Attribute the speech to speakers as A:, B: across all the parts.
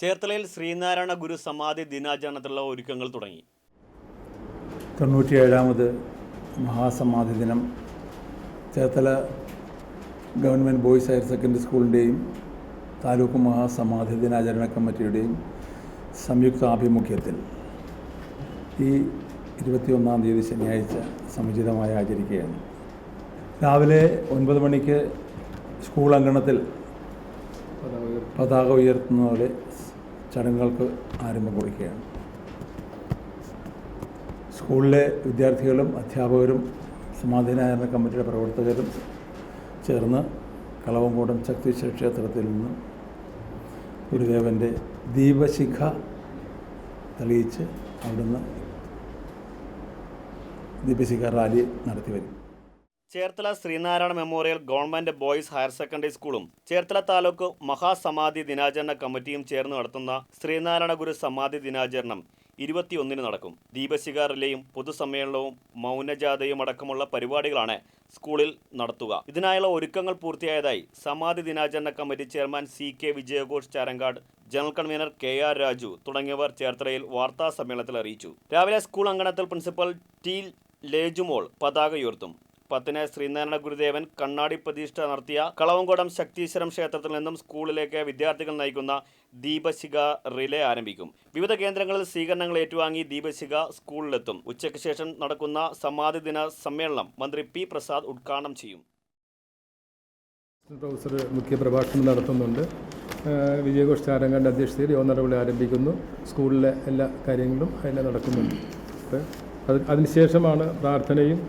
A: ചേർത്തലയിൽ ശ്രീനാരായണ ഗുരു സമാധി ദിനാചരണത്തിലുള്ള ഒരുക്കങ്ങൾ തുടങ്ങി.
B: തൊണ്ണൂറ്റിയേഴാമത് മഹാസമാധി ദിനം Cherthala government boys higher secondary സ്കൂളിന്റെയും taluk മഹാസമാധി ദിനാചരണ കമ്മിറ്റിയുടെയും സംയുക്ത ആഭിമുഖ്യത്തിൽ ഈ ഇരുപത്തിയൊന്നാം തീയതി ശനിയാഴ്ച സമുചിതമായി ആചരിക്കുകയാണ്. രാവിലെ ഒൻപത് മണിക്ക് സ്കൂൾ അങ്കണത്തിൽ പതാക ഉയർത്തുന്നതോടെ ചടങ്ങുകൾക്ക് ആരംഭം കുറിക്കുകയാണ്. സ്കൂളിലെ വിദ്യാർത്ഥികളും അധ്യാപകരും സമാധാനാചരണ കമ്മിറ്റിയുടെ പ്രവർത്തകരും ചേർന്ന് കളവങ്കോടം ശക്തീശ്വര ക്ഷേത്രത്തിൽ നിന്ന് ഗുരുദേവന്റെ ദീപശിഖ തെളിയിച്ച് അവിടുന്ന് ദീപശിഖ റാലി നടത്തി വരും
A: Cherthala Sreenarayana memorial government boys higher secondary സ്കൂളും ചേർത്തല താലൂക്ക് മഹാസമാധി ദിനാചരണ കമ്മിറ്റിയും ചേർന്ന് നടത്തുന്ന ശ്രീനാരായണ ഗുരു സമാധി ദിനാചരണം ഇരുപത്തിയൊന്നിന് നടക്കും. ദീപശിഖ റിലേയും പൊതുസമ്മേളനവും മൗനജാഥയും അടക്കമുള്ള പരിപാടികളാണ് സ്കൂളിൽ നടത്തുക. ഇതിനായുള്ള ഒരുക്കങ്ങൾ പൂർത്തിയായതായി സമാധി ദിനാചരണ committee chairman C K വിജയഘോഷ് Charankad general convener K R Raju തുടങ്ങിയവർ ചേർത്തലയിൽ വാർത്താ സമ്മേളനത്തിൽ അറിയിച്ചു. രാവിലെ സ്കൂൾ അങ്കണത്തിൽ പ്രിൻസിപ്പൽ ടി ലേജുമോൾ പതാക ഉയർത്തും. പത്തിന് ശ്രീനാരായണ ഗുരുദേവൻ കണ്ണാടി പ്രതിഷ്ഠ നടത്തിയ കളവങ്കോടം ശക്തീശ്വരം ക്ഷേത്രത്തിൽ നിന്നും സ്കൂളിലേക്ക് വിദ്യാർത്ഥികൾ നയിക്കുന്ന ദീപശിഖ റിലേ ആരംഭിക്കും. വിവിധ കേന്ദ്രങ്ങളിൽ സ്വീകരണങ്ങൾ ഏറ്റുവാങ്ങി ദീപശിഖ സ്കൂളിലെത്തും. ഉച്ചയ്ക്ക് ശേഷം നടക്കുന്ന സമാധി ദിന സമ്മേളനം മന്ത്രി പി പ്രസാദ് ഉദ്ഘാടനം ചെയ്യും.
C: പ്രൊഫസർ മുഖ്യ പ്രഭാഷണം നടത്തുന്നുണ്ട്. വിജയഘോഷ് ചാരങ്ങാന്റെ അധ്യക്ഷതയിൽ യോഗ നടപടി ആരംഭിക്കുന്നു. സ്കൂളിലെ എല്ലാ കാര്യങ്ങളും അതിൽ നടക്കുന്നുണ്ട്. അത് അതിനുശേഷമാണ് പ്രാർത്ഥനയും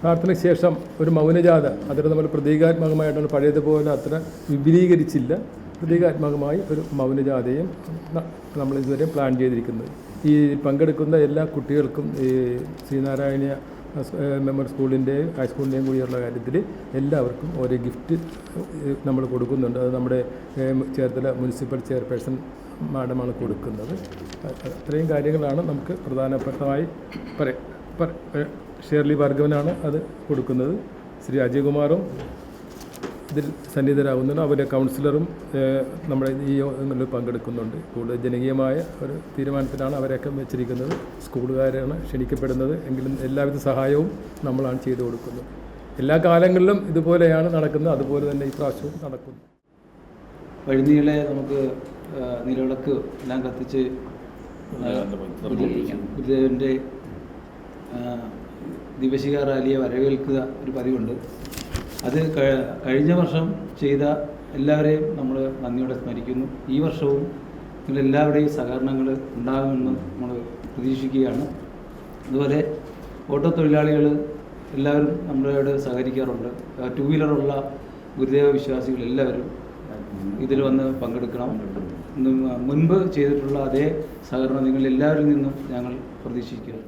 C: പ്രാർത്ഥനയ്ക്ക് ശേഷം ഒരു മൗനജാഥ. അതിന് നമ്മൾ പ്രതീകാത്മകമായിട്ടാണ് പഴയതുപോലെ അത്ര വിപുലീകരിച്ചില്ല. പ്രതീകാത്മകമായി ഒരു മൗനജാഥയും നമ്മൾ ഇതുവരെ പ്ലാൻ ചെയ്തിരിക്കുന്നത് ഈ പങ്കെടുക്കുന്ന എല്ലാ കുട്ടികൾക്കും ഈ ശ്രീനാരായണ മെമ്മർ സ്കൂളിന്റെയും ഹൈസ്കൂളിന്റെയും കൂടിയുള്ള കാര്യത്തിൽ എല്ലാവർക്കും ഓരോ ഗിഫ്റ്റ് നമ്മൾ കൊടുക്കുന്നുണ്ട്. അത് നമ്മുടെ ചേർത്തല മുനിസിപ്പൽ ചെയർപേഴ്സൺ മാഡമാണ് കൊടുക്കുന്നത്. അത്രയും കാര്യങ്ങളാണ് നമുക്ക് പ്രധാനപ്പെട്ടതായി പറയാം. ഷേർലി ഭാർഗവനാണ് അത് കൊടുക്കുന്നത്. ശ്രീ അജയകുമാറും ഇതിൽ സന്നിധരാകുന്നുണ്ട്. അവരുടെ കൗൺസിലറും നമ്മുടെ ഈ യോഗങ്ങളിൽ പങ്കെടുക്കുന്നുണ്ട്. കൂടുതൽ ജനകീയമായ ഒരു തീരുമാനത്തിലാണ് അവരെയൊക്കെ വെച്ചിരിക്കുന്നത്. സ്കൂളുകാരാണ് ക്ഷണിക്കപ്പെടുന്നത്. എങ്കിലും എല്ലാവിധ സഹായവും നമ്മളാണ് ചെയ്തു കൊടുക്കുന്നത്. എല്ലാ കാലങ്ങളിലും ഇതുപോലെയാണ് നടക്കുന്നത്. അതുപോലെ തന്നെ ഈ പ്രാവശ്യവും നടക്കുന്നു.
D: വഴിനീളെ നമുക്ക് നിലവിളക്ക് എല്ലാം കത്തിച്ച് ഗുരുദേവന്റെ ദിവശിക റാലിയെ വരവേൽക്കുക ഒരു പതിവുണ്ട്. അത് കഴിഞ്ഞ വർഷം ചെയ്ത എല്ലാവരെയും നമ്മൾ നന്ദിയോടെ സ്മരിക്കുന്നു. ഈ വർഷവും നിങ്ങളെല്ലാവരുടെയും സഹകരണങ്ങൾ ഉണ്ടാകുമെന്ന് നമ്മൾ പ്രതീക്ഷിക്കുകയാണ്. അതുപോലെ ഓട്ടോ തൊഴിലാളികൾ എല്ലാവരും നമ്മളോട് സഹകരിക്കാറുണ്ട്. ടു വീലറുള്ള ഗുരുദേവ വിശ്വാസികൾ എല്ലാവരും ഇതിൽ വന്ന് പങ്കെടുക്കണം. മുൻപ് ചെയ്തിട്ടുള്ള അതേ സഹകരണം നിങ്ങൾ എല്ലാവരിൽ നിന്നും ഞങ്ങൾ പ്രതീക്ഷിക്കുകയാണ്.